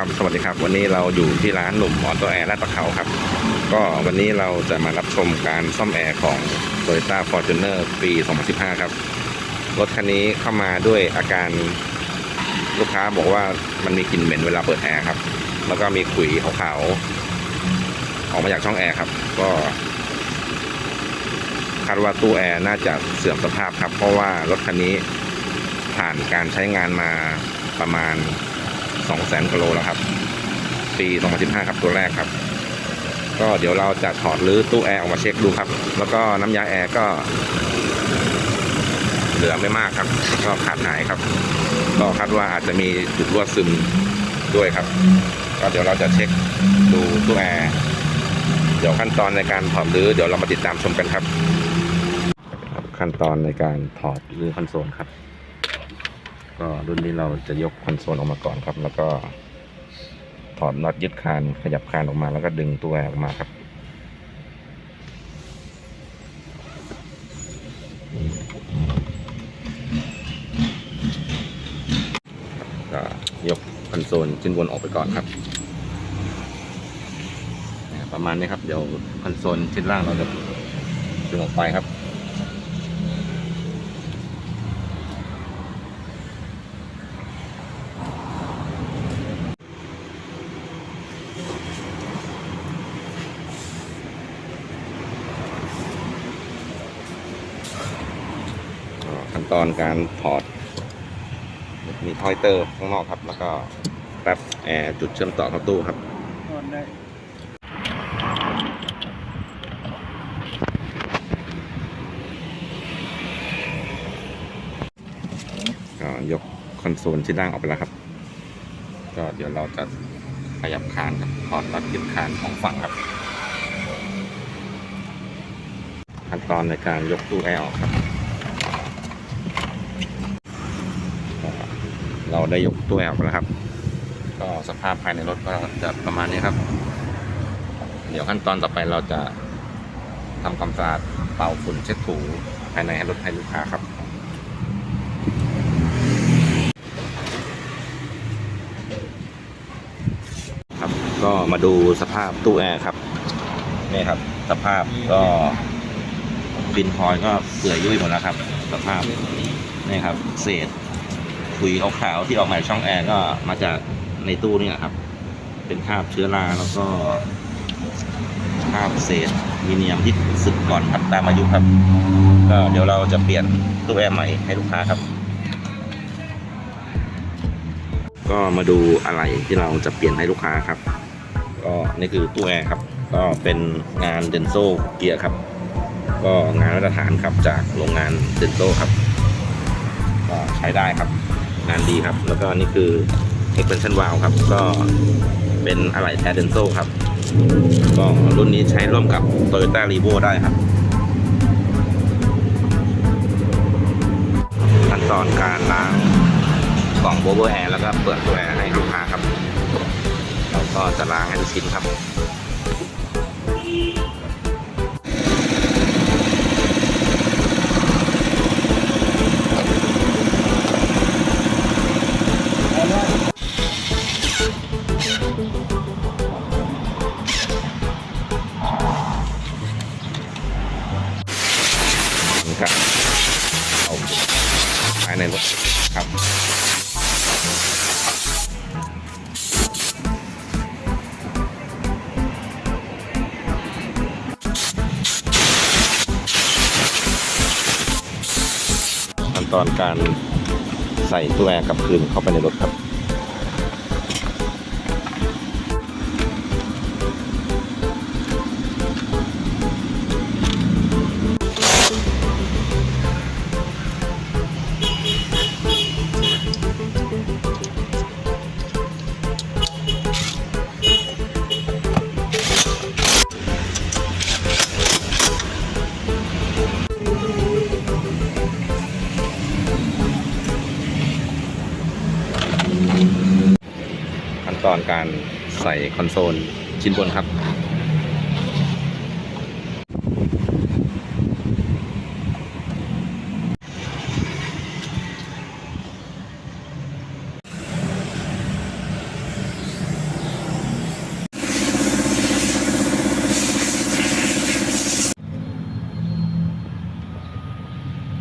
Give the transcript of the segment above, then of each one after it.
ครับสวัสดีครับวันนี้เราอยู่ที่ร้านหนุ่มออโตแอร์ลาดประเขาครับ ก็วันนี้เราจะมารับชมการซ่อมแอร์ของ Toyota Fortuner ปี 2015 ครับ รถคันนี้เข้ามาด้วยอาการลูกค้าบอกว่ามันมีกลิ่นเหม็นเวลาเปิดแอร์ครับ แล้วก็มีขุยขาวๆออกมาจากช่องแอร์ครับ ก็คาดว่าตู้แอร์น่าจะเสื่อมสภาพครับ เพราะว่ารถคันนี้ผ่านการใช้งานมาประมาณ 2 0 0 0กิโลแล้วครับ ปี2015ครับตัวแรกครับ ก็เดี๋ยวเราจะถอดรื้อตู้แอร์ออกมาเช็คดูครับ แล้วก็น้ำยาแอร์ก็ เหลือไม่มากครับ ก็ขาดหายครับ ก็คาดว่าอาจจะมีจุดรั่วซึมด้วยครับ ก็เดี๋ยวเราจะเช็คดูตู้แอร์เดี๋ยวขั้นตอนในการถอดรื้อเดี๋ยวเรามาติดตามชมกันครับ ขั้นตอนในการถอดรื้อคอนโซลครับ ก็รุ่นนี้เราจะยกคอนโซลออกมาก่อนครับ แล้วก็ถอดน็อตยึดคานขยับคานออกมาแล้วก็ดึงตัวแออกมาครับก็ยกคอนโซลชิ้นบนออกไปก่อนครับ ประมาณนี้ครับ เดี๋ยวคอนโซลชิ้นล่างเราจะดึงออกไปครับ ตอนการถอด มีทอยเตอร์ข้างนอกครับ แล้วก็แป๊บแอร์จุดเชื่อมต่อเข้าตู้ครับก็ยกคอนโซลชิ้นล่างออกไปแล้วครับ ก็เดี๋ยวเราจะขยับคานครับถอดน็อตยึดคานของฝั่งครับ ขั้นตอนในการยกตู้แอร์ออกครับ เราได้ยกตู้แอร์ออกแล้วครับ ก็สภาพภายในรถก็จะประมาณนี้ครับ เดี๋ยวขั้นตอนต่อไปเราจะทำความสะอาดเป่าฝุ่นเช็ดถูภายในให้รถให้ลูกค้าครับครับ ก็มาดูสภาพตู้แอร์ครับนี่ครับ สภาพก็ฟินคอยก็เปื่อยยุ่ยหมดแล้วครับ สภาพนี่ครับ เศษ คุยขาวๆที่ออกมาจากช่องแอร์ก็มาจากในตู้นี่แหละครับ เป็นคราบเชื้อราแล้วก็คราบเศษมีเนียมที่สึกก่อนครับตามอายุครับ ก็เดี๋ยวเราจะเปลี่ยนตู้แอร์ใหม่ให้ลูกค้าครับ ก็มาดูอะไรที่เราจะเปลี่ยนให้ลูกค้าครับ ก็นี่คือตู้แอร์ครับ ก็เป็นงานเดนโซเกียร์ครับ ก็งานมาตรฐานครับจากโรงงานเดนโซครับก็ใช้ได้ครับ งานดีครับ แล้วก็นี่คือ expansion valve ครับ ก็เป็นอะไหล่แท้เดนโซครับ ก็รุ่นนี้ใช้ร่วมกับ Toyota r e v o ได้ครับขั้นตอนการล้างกล่องโบเวอร์แอร์แล้วก็เปิดตัวแอร์ให้ลูกค้าครับ เราก็จะล้างให้ทุกชิ้นครับ ตอนการใส่ตัวแอร์กลับคืนเข้าไปในรถครับ อนการใส่คอนโซลชิ้นบนครับ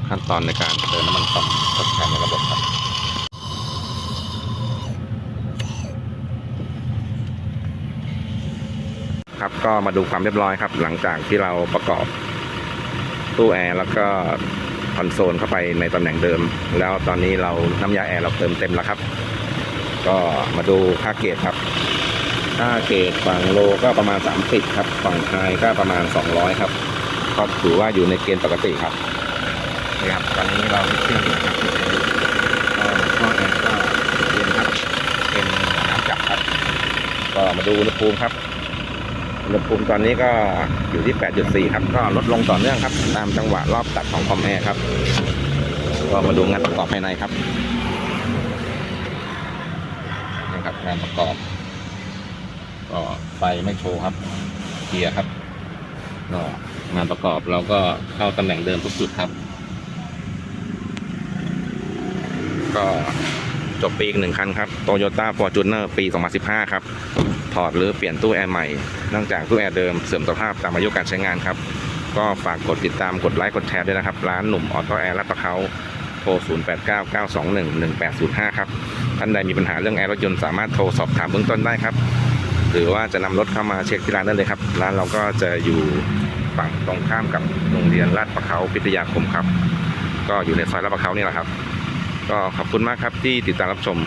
ขั้นตอนในการเติมน้ำมันคอมทดแทนในระบบ ครับ ก็มาดูความเรียบร้อยครับ หลังจากที่เราประกอบตู้แอร์แล้วก็คอนโซลเข้าไปในตำแหน่งเดิม แล้วตอนนี้เราน้ำยาแอร์เราเติมเต็มแล้วครับ ก็มาดูค่าเกรดครับ ค่าเกรดฝั่งโลก็ประมาณ 30 ครับ ฝั่งไฮก็ประมาณ 200 ครับก็ถือว่าอยู่ในเกณฑ์ปกติครับนี่ครับ ตอนนี้เราเครื่องอยู่ครับก็ข้อแอร์ก็เย็นครับเป็นน้ำจับครับ ก็มาดูอุณหภูมิครับ อุณหภูมิตอนนี้ก็อยู่ที่ 8.4 ครับ ก็ลดลงต่อเนื่องครับ ตามจังหวะรอบตัดของคอมแอร์ครับ ก็มาดูงานประกอบภายในครับนี่ครับงานประกอบ ก็ไฟไม่โชว์ครับเกียร์ครับก็งานประกอบเราก็เข้าตำแหน่งเดิมทุกจุดครับ ก็จบปีอีกหนึ่งคันครับ Toyota Fortuner ปี 2015 ครับ ถอดหรือเปลี่ยนตู้แอร์ใหม่เนื่องจากตู้แอร์เดิมเสื่อมสภาพตามอายุการใช้งานครับ ก็ฝากกดติดตามกดไลค์กดแชร์ด้วยนะครับ ร้านหนุ่มออโต้แอร์ลาดประเขาโทร 0899211805 ครับ ท่านใดมีปัญหาเรื่องแอร์รถยนต์สามารถโทรสอบถามเบื้องต้นได้ครับ หรือว่าจะนำรถเข้ามาเช็คที่ร้านได้เลยครับ ร้านเราก็จะอยู่ฝั่งตรงข้ามกับโรงเรียนลาดประเขาพิทยาคมครับ ก็อยู่ในซอยลาดประเขานี่แหละครับ ก็ขอบคุณมากครับที่ติดตามรับชม